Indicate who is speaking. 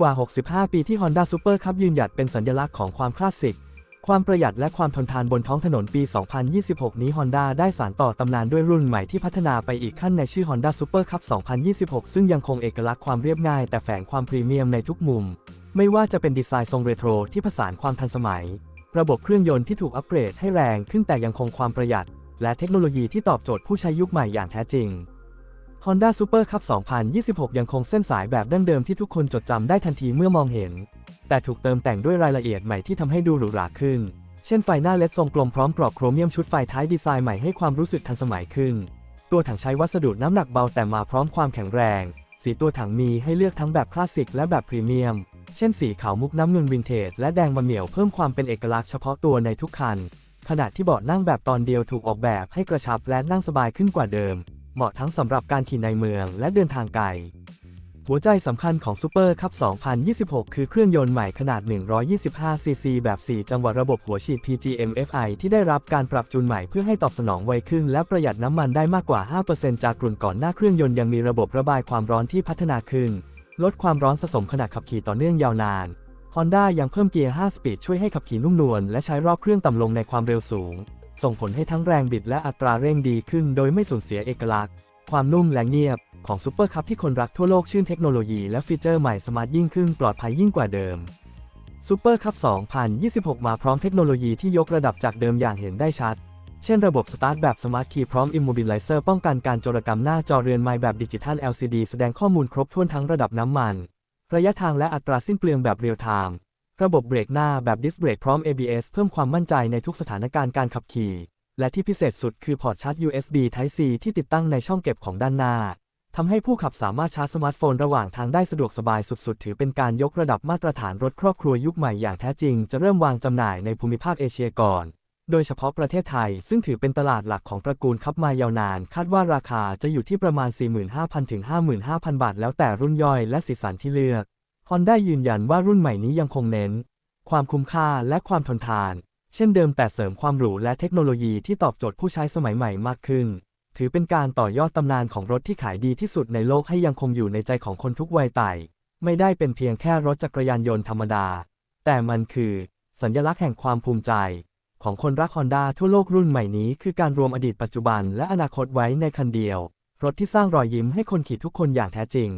Speaker 1: กว่า 65 ปีที่ Honda Super Cup ยืนหยัดเป็นสัญลักษณ์ของความคลาสสิก ความประหยัดและความทนทานบนท้องถนนปี 2026 นี้ Honda ได้สานต่อตำนานด้วยรุ่นใหม่ที่พัฒนาไปอีกขั้นในชื่อ Honda Super Cup 2026 ซึ่งยังคงเอกลักษณ์ความเรียบง่ายแต่แฝงความพรีเมียมในทุกมุม ไม่ว่าจะเป็นดีไซน์ทรงเรโทรที่ผสานความทันสมัย ระบบเครื่องยนต์ที่ถูกอัปเกรดให้แรงขึ้นแต่ยังคงความประหยัด และเทคโนโลยีที่ตอบโจทย์ผู้ใช้ยุคใหม่อย่างแท้จริง Honda Super Cup 2026 ยังคงเส้นสายแบบดั้งเดิมที่ทุกคนจดจำได้ทันทีเมื่อมองเห็น แต่ถูกเติมแต่งด้วยรายละเอียดใหม่ที่ทำให้ดูหรูหราขึ้น เช่นไฟหน้าเลดทรงกลมพร้อมกรอบโครเมียมชุดไฟท้ายดีไซน์ใหม่ให้ความรู้สึกทันสมัยขึ้น ตัวถังใช้วัสดุน้ำหนักเบาแต่มาพร้อมความแข็งแรง สีตัวถังมีให้เลือกทั้งแบบคลาสสิกและแบบพรีเมียม เช่นสีขาวมุกน้ำเงินวินเทจและแดงมะเหมี่ยวเพิ่มความเป็นเอกลักษณ์เฉพาะตัวในทุกคัน ขณะที่เบาะนั่งแบบตอนเดียวถูกออกแบบให้กระชับและนั่งสบายขึ้นกว่าเดิม เหมาะทั้งสำหรับการขี่ในเมืองและเดินทางไกล หัวใจสำคัญของซูเปอร์คัพ2026 คือเครื่องยนต์ใหม่ขนาด 125 ซีซีแบบ 4 จังหวะระบบหัวฉีด PGM-FI ที่ได้รับการปรับจูนใหม่เพื่อให้ตอบสนองไวขึ้นและประหยัดน้ำมันได้มากกว่า 5%จากกลุ่นก่อนหน้าเครื่องยนต์ยังมีระบบระบายความร้อนที่พัฒนาขึ้น ลดความร้อนสะสมขณะขับขี่ต่อเนื่องยาวนาน Honda ยังเพิ่มเกียร์ 5 สปีดช่วยให้ขับขี่นุ่มนวลและใช้รอบเครื่องต่ำลงในความเร็วสูง ส่งผลให้ทั้งแรงบิดและอัตราเร่งดีขึ้นโดยไม่สูญเสียเอกลักษณ์ ความนุ่มและเงียบของซูเปอร์คัพที่คนรักทั่วโลกชื่นเทคโนโลยีและฟีเจอร์ใหม่สมาร์ทยิ่งขึ้นปลอดภัยยิ่งกว่าเดิมซูเปอร์คัพ2026 มาพร้อมเทคโนโลยีที่ยกระดับจากเดิมอย่างเห็นได้ชัด เช่นระบบสตาร์ทแบบสมาร์ทคีย์พร้อม Immobilizer ป้องกันการโจรกรรมหน้าจอเรือนไม้แบบดิจิทัล LCD แสดงข้อมูลครบถ้วนทั้งระดับน้ำมัน ระยะทางและอัตราสิ้นเปลืองแบบเรียลไทม์ ระบบเบรกหน้าแบบดิสเบรกพร้อม ABS เพิ่มความมั่นใจในทุกสถานการณ์การขับขี่ และที่พิเศษสุดคือพอร์ตชาร์จ USB Type C ที่ติดตั้งในช่องเก็บของด้านหน้าทำให้ผู้ขับสามารถชาร์จสมาร์ทโฟนระหว่างทางได้สะดวกสบายสุด ๆ ถือเป็นการยกระดับมาตรฐานรถครอบครัวยุคใหม่อย่างแท้จริง จะเริ่มวางจำหน่ายในภูมิภาคเอเชียก่อน โดยเฉพาะประเทศไทย ซึ่งถือเป็นตลาดหลักของตระกูลคับมายาวนาน คาดว่าราคาจะอยู่ที่ประมาณ 45,000 ถึง 55,000 บาท แล้วแต่รุ่นย่อยและสีสันที่เลือก Honda ยืนยันว่ารุ่นใหม่นี้ยังคงเน้น ความคุ้มค่าและความทนทาน เช่นเดิมแต่เสริมความหรูและเทคโนโลยีที่ตอบโจทย์ผู้ใช้สมัยใหม่มากขึ้น ถือเป็นการต่อยอดตำนานของรถที่ขายดีที่สุดในโลกให้ยังคงอยู่ในใจของคนทุกวัยไต่ไม่ได้เป็นเพียงแค่รถจักรยานยนต์ธรรมดา แต่มันคือ สัญลักษณ์แห่งความภูมิใจ ของคนรักฮอนด้าทั่วโลกรุ่นใหม่นี้ คือการรวมอดีตปัจจุบันและอนาคตไว้ในคันเดียว รถที่สร้างรอยยิ้มให้คนขี่ทุกคนอย่างแท้จริง